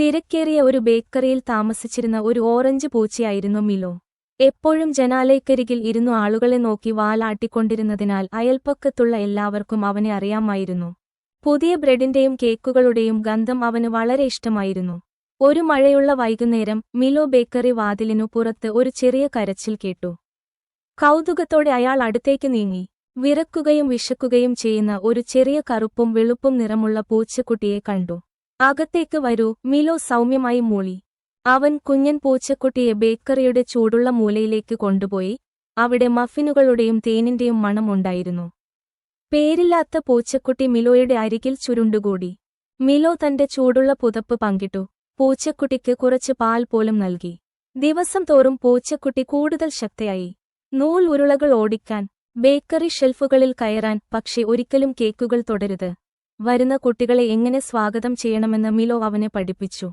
തിരക്കേറിയ ഒരു ബേക്കറിയിൽ താമസിച്ചിരുന്ന ഒരു ഓറഞ്ച് പൂച്ചയായിരുന്നു മിലോ. എപ്പോഴും ജനാലയ്ക്കരികിൽ ഇരുന്നു ആളുകളെ നോക്കി വാലാട്ടിക്കൊണ്ടിരുന്നതിനാൽ അയൽപ്പക്കത്തുള്ള എല്ലാവർക്കും അവനെ അറിയാമായിരുന്നു. പുതിയ ബ്രെഡിന്റെയും കേക്കുകളുടെയും ഗന്ധം അവന് വളരെ ഇഷ്ടമായിരുന്നു. ഒരു മഴയുള്ള വൈകുന്നേരം മിലോ ബേക്കറി വാതിലിനു പുറത്ത് ഒരു ചെറിയ കരച്ചിൽ കേട്ടു. കൗതുകത്തോടെ അയാൾ അടുത്തേക്ക് നീങ്ങി. വിറക്കുകയും വിശക്കുകയും ചെയ്യുന്ന ഒരു ചെറിയ കറുപ്പും വെളുപ്പും നിറമുള്ള പൂച്ചക്കുട്ടിയെ കണ്ടു. അകത്തേക്ക് വരൂ മിലോ സൗമ്യമായി മൂളി. അവൻ കുഞ്ഞൻ പൂച്ചക്കുട്ടിയെ ബേക്കറിയുടെ ചൂടുള്ള മൂലയിലേക്ക് കൊണ്ടുപോയി അവിടെ മഫിനുകളുടെയും തേനിന്റെയും മണമുണ്ടായിരുന്നു പേരില്ലാത്ത പൂച്ചക്കുട്ടി മിലോയുടെ അരികിൽ ചുരുണ്ടുകൂടി. മിലോ തന്റെ ചൂടുള്ള പുതപ്പ് പങ്കിട്ടു പൂച്ചക്കുട്ടിക്ക് കുറച്ച് പാൽ പോലും നൽകി. ദിവസം തോറും പൂച്ചക്കുട്ടി കൂടുതൽ ശക്തയായി. നൂൽ ഉരുളകൾ ഓടിക്കാൻ ബേക്കറി ഷെൽഫുകളിൽ കയറാൻ പക്ഷെ ഒരിക്കലും കേക്കുകൾ തുടരുത്. വരുന്ന കുട്ടികളെ എങ്ങനെ സ്വാഗതം ചെയ്യണമെന്ന് മിലോ അവനെ പഠിപ്പിച്ചു.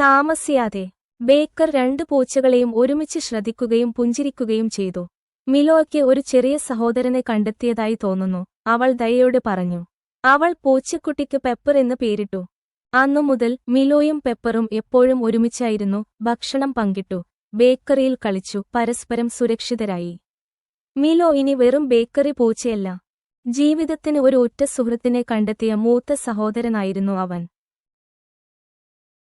താമസിയാതെ ബേക്കർ രണ്ട് പൂച്ചകളെയും ഒരുമിച്ച് ശ്രദ്ധിക്കുകയും പുഞ്ചിരിക്കുകയും ചെയ്തു. മിലോയ്ക്ക് ഒരു ചെറിയ സഹോദരനെ കണ്ടെത്തിയതായി തോന്നുന്നു. അവൾ ദയയോടെ പറഞ്ഞു. അവൾ പൂച്ചക്കുട്ടിക്ക് പെപ്പർ എന്ന് പേരിട്ടു. അന്നു മുതൽ മിലോയും പെപ്പറും എപ്പോഴും ഒരുമിച്ചായിരുന്നു ഭക്ഷണം പങ്കിട്ടു. ബേക്കറിയിൽ കളിച്ചു പരസ്പരം സുരക്ഷിതരായി. മിലോ ഇനി വെറും ബേക്കറി പൂച്ചയല്ല. ജീവിതത്തിന് ഒരു ഒറ്റ സുഹൃത്തിനെ കണ്ടെത്തിയ മൂത്ത സഹോദരനായിരുന്നു അവൻ.